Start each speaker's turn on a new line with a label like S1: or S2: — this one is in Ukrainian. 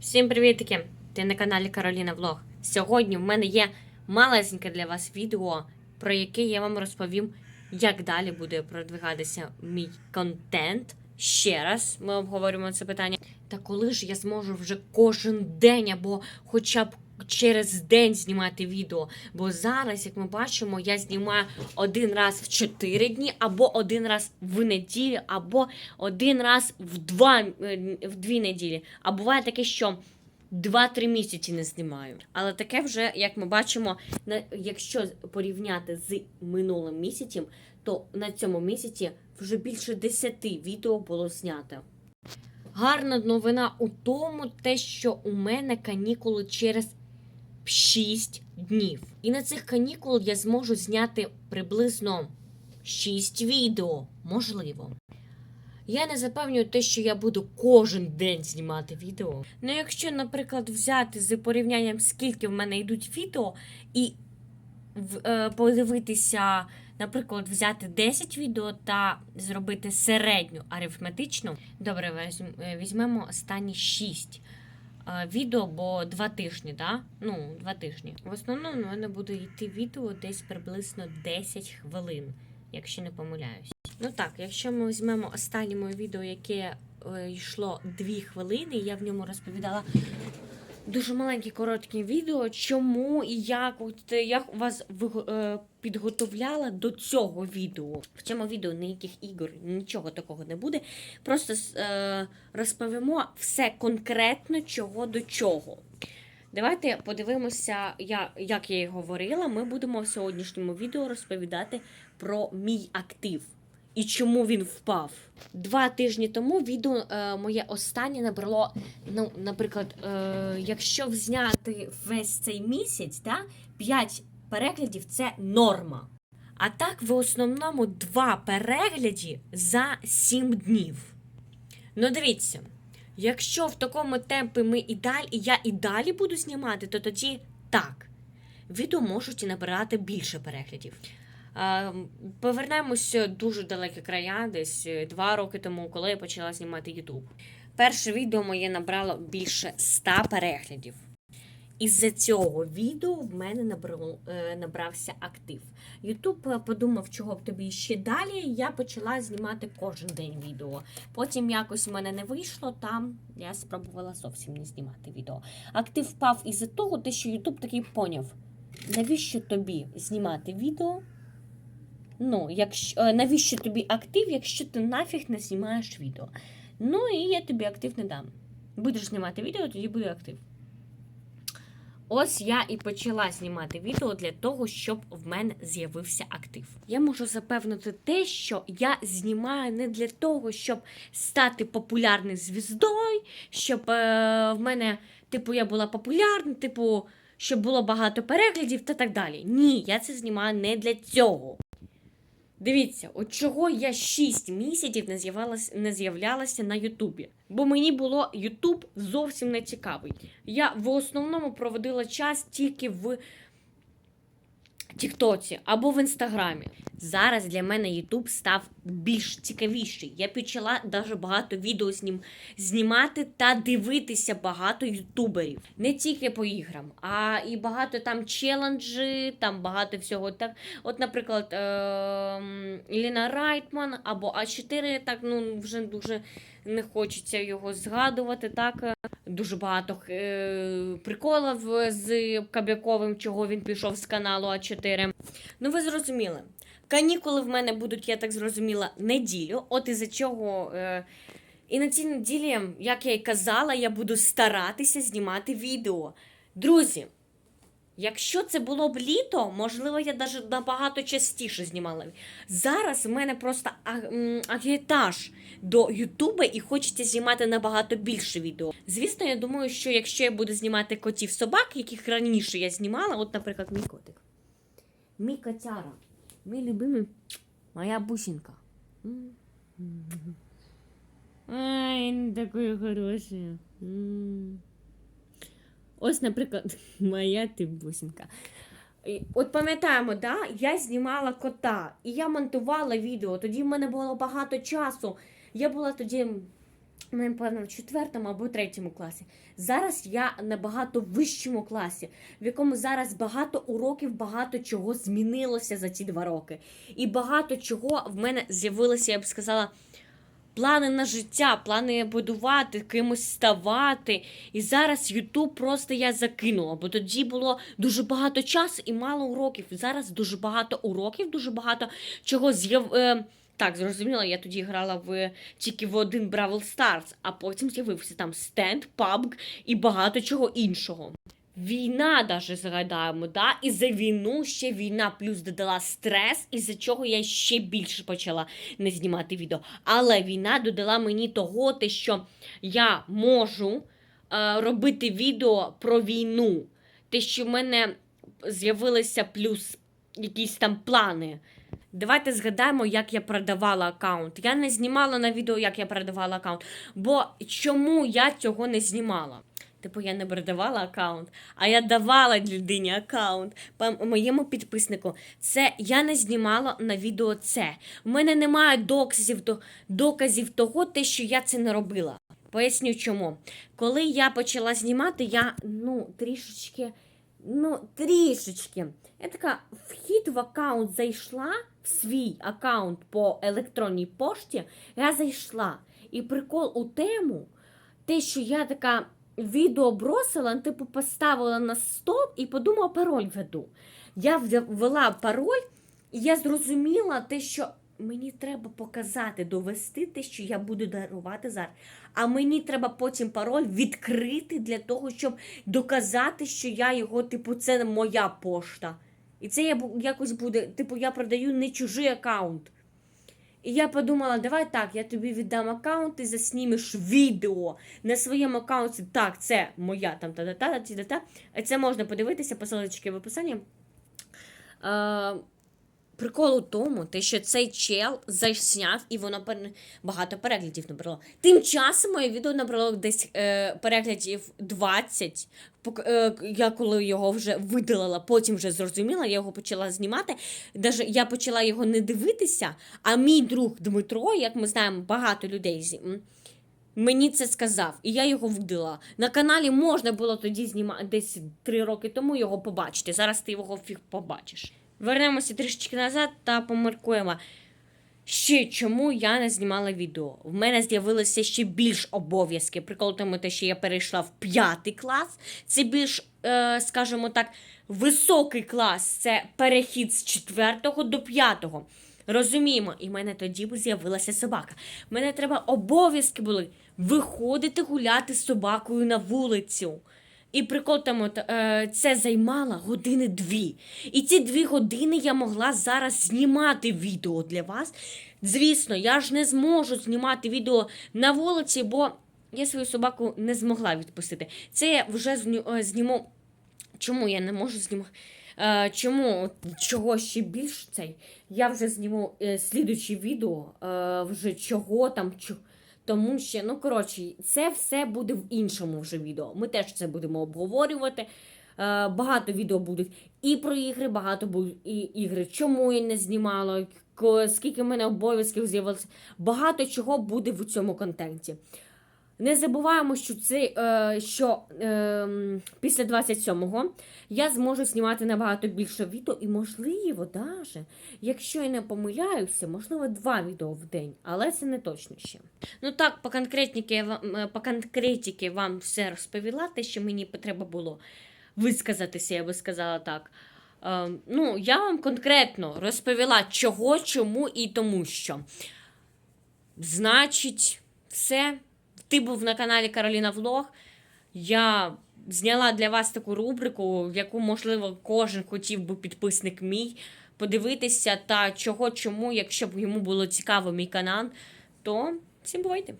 S1: Всім привітки! Ти на каналі Кароліна Влог. Сьогодні в мене є малесеньке для вас відео, про яке я вам розповім, як далі буде продвигатися мій контент. Ще раз ми обговорюємо це питання. Та коли ж я зможу вже кожен день або хоча б через день знімати відео? Бо зараз, як ми бачимо, я знімаю один раз в 4 дні, або один раз в неділю, або один раз в два е, в дві неділі. А буває таке, що 2-3 місяці не знімаю. Але таке вже, як ми бачимо, якщо порівняти з минулим місяцем, то на цьому місяці вже більше 10 відео було знято. Гарна новина у тому, те, що у мене канікули через 6 днів. І на цих канікул я зможу зняти приблизно 6 відео, можливо. Я не запевнюю те, що я буду кожен день знімати відео. Ну, якщо, наприклад, взяти з порівнянням, скільки в мене йдуть відео, і е, подивитися, наприклад, взяти 10 відео та зробити середню арифметичну. Добре, е, візьмемо останні 6 е, відео, бо два тижні, да? Ну, два тижні. В основному в мене буде йти відео десь приблизно 10 хвилин, якщо не помиляюсь. Ну так, якщо ми візьмемо останнє моє відео, яке е, йшло 2 хвилини, я в ньому розповідала дуже маленьке коротке відео, чому і як от, я вас е, підготовляла до цього відео. В цьому відео ніяких ігор, нічого такого не буде. Просто е, розповімо все конкретно, чого до чого. Давайте подивимося, я, як я і говорила. Ми будемо в сьогоднішньому відео розповідати про мій актив і чому він впав. Два тижні тому відео е, моє останнє набрало. Ну, наприклад, е, якщо взняти весь цей місяць, да, 5 переглядів це норма. А так, в основному два перегляді за 7 днів. Ну, дивіться, якщо в такому темпі ми і далі, і я і далі буду знімати, то тоді так. Відео можуть і набирати більше переглядів. Повернемося дуже далекі края, десь е, два роки тому, коли я почала знімати YouTube. Перше відео моє набрало більше 100 переглядів. Із-за цього відео в мене набрало, е, набрався актив. YouTube е, подумав, чого б тобі ще далі. Я почала знімати кожен день відео. Потім якось в мене не вийшло, там я спробувала зовсім не знімати відео. Актив впав із-за того, що YouTube такий поняв, навіщо тобі знімати відео? Ну, якщо, е, навіщо тобі актив, якщо ти нафіг не знімаєш відео? Ну і я тобі актив не дам. Будеш знімати відео, тоді буде актив. Ось я і почала знімати відео для того, щоб в мене з'явився актив. Я можу запевнити те, що я знімаю не для того, щоб стати популярною звіздою, щоб е, в мене, типу, я була популярна, типу, щоб було багато переглядів та так далі. Ні, я це знімаю не для цього. Дивіться, от чого я 6 місяців не з'явилась, не з'являлася на Ютубі. Бо мені було Ютуб зовсім не цікавий. Я в основному проводила час тільки в Тіктоці або в Інстаграмі. Зараз для мене Ютуб став більш цікавіший. Я почала даже багато відео з ним знімати та дивитися багато ютуберів. Не тільки по іграм, а і багато там челенджі, там багато всього. Так, от, наприклад, ем, Іліна Райтман або А4, так ну вже дуже не хочеться його згадувати. Так дуже багато е, приколів з Кобяковим, чого він пішов з каналу А4. Ну, ви зрозуміли. Канікули в мене будуть, я так зрозуміла, неділю. От із-за чого. Е, і на цій неділі, як я й казала, я буду старатися знімати відео. Друзі, якщо це було б літо, можливо, я навіть набагато частіше знімала. Зараз в мене просто агітаж до Ютуба і хочеться знімати набагато більше відео. Звісно, я думаю, що якщо я буду знімати котів собак, яких раніше я знімала, от, наприклад, мій котик. Мій котяра. Мій любимий, моя бусинка. Ай, він такий хороший. М. Ось, наприклад, моя ти бусинка. От пам'ятаємо, да? я знімала кота і я монтувала відео. Тоді в мене було багато часу. Я була тоді напевно, в четвертому або третьому класі. Зараз я набагато вищому класі, в якому зараз багато уроків, багато чого змінилося за ці два роки. І багато чого в мене з'явилося, я б сказала, плани на життя, плани будувати, кимось ставати. І зараз Ютуб просто я закинула, бо тоді було дуже багато часу і мало уроків. Зараз дуже багато уроків, дуже багато чого з'яв. Так, зрозуміло, я тоді грала в тільки в один Бравл Старс, а потім з'явився там стенд, PUBG і багато чого іншого. Війна, даже згадаємо, да? і за війну ще війна плюс додала стрес, із-за чого я ще більше почала не знімати відео. Але війна додала мені того, те, що я можу е, робити відео про війну. Те, що в мене з'явилися плюс якісь там плани. Давайте згадаємо, як я продавала аккаунт. Я не знімала на відео, як я продавала аккаунт. Бо чому я цього не знімала? Типу, я не продавала аккаунт, а я давала людині аккаунт по моєму підписнику. Це я не знімала на відео це. У мене немає доказів, доказів того, те, що я це не робила. Поясню чому. Коли я почала знімати, я ну трішечки, ну трішечки. Я така вхід в аккаунт зайшла, в свій аккаунт по електронній пошті, я зайшла. І прикол у тему, те, що я така відео бросила, ну, типу поставила на стоп і подумала, пароль веду. Я ввела пароль, і я зрозуміла те, що мені треба показати, довести те, що я буду дарувати зараз. А мені треба потім пароль відкрити для того, щоб доказати, що я його, типу, це моя пошта. І це я якось буде, типу, я продаю не чужий аккаунт. І я подумала, давай так, я тобі віддам аккаунт, ти заснімеш відео на своєму аккаунті. Так, це моя там та та та та та та Це можна подивитися, посилочки в описанні. Прикол у тому, те, що цей чел засняв і воно багато переглядів набрало. Тим часом моє відео набрало десь е, переглядів 20. Пок- е, я коли його вже видалила, потім вже зрозуміла, я його почала знімати. Даже я почала його не дивитися, а мій друг Дмитро, як ми знаємо, багато людей з- мені це сказав, і я його видала. На каналі можна було тоді знімати десь три роки тому його побачити. Зараз ти його фіг побачиш. Вернемося трішечки назад та поміркуємо. Ще чому я не знімала відео? В мене з'явилося ще більш обов'язки. Прикол тому, те, що я перейшла в п'ятий клас. Це більш, е, скажімо так, високий клас. Це перехід з четвертого до п'ятого. Розуміємо, і в мене тоді з'явилася собака. В мене треба обов'язки були виходити гуляти з собакою на вулицю. І прикол тому, т- е, це займало години дві. І ці дві години я могла зараз знімати відео для вас. Звісно, я ж не зможу знімати відео на вулиці, бо я свою собаку не змогла відпустити. Це я вже е, зніму. Чому я не можу знімати? Е, чому чого ще більш цей? Я вже зніму слідуче відео, вже чого там, чо, тому що, ну коротше, це все буде в іншому вже відео. Ми теж це будемо обговорювати. Е, багато відео будуть і про ігри, багато будуть і ігри. Чому я не знімала, скільки в мене обов'язків з'явилося. Багато чого буде в цьому контенті. Не забуваємо, що це е, що е, після 27-го я зможу знімати набагато більше відео, і можливо, даже, якщо я не помиляюся, можливо, два відео в день, але це не точно ще. Ну так, по конкретніки вам е, по конкретіки вам все розповіла, те, що мені треба було висказатися, я би сказала так. Е, ну, я вам конкретно розповіла, чого, чому і тому що. Значить, все. Ти був на каналі Кароліна Влог. Я зняла для вас таку рубрику, яку, можливо, кожен хотів би підписник мій подивитися та чого, чому, якщо б йому було цікаво мій канал, то всім бувайте!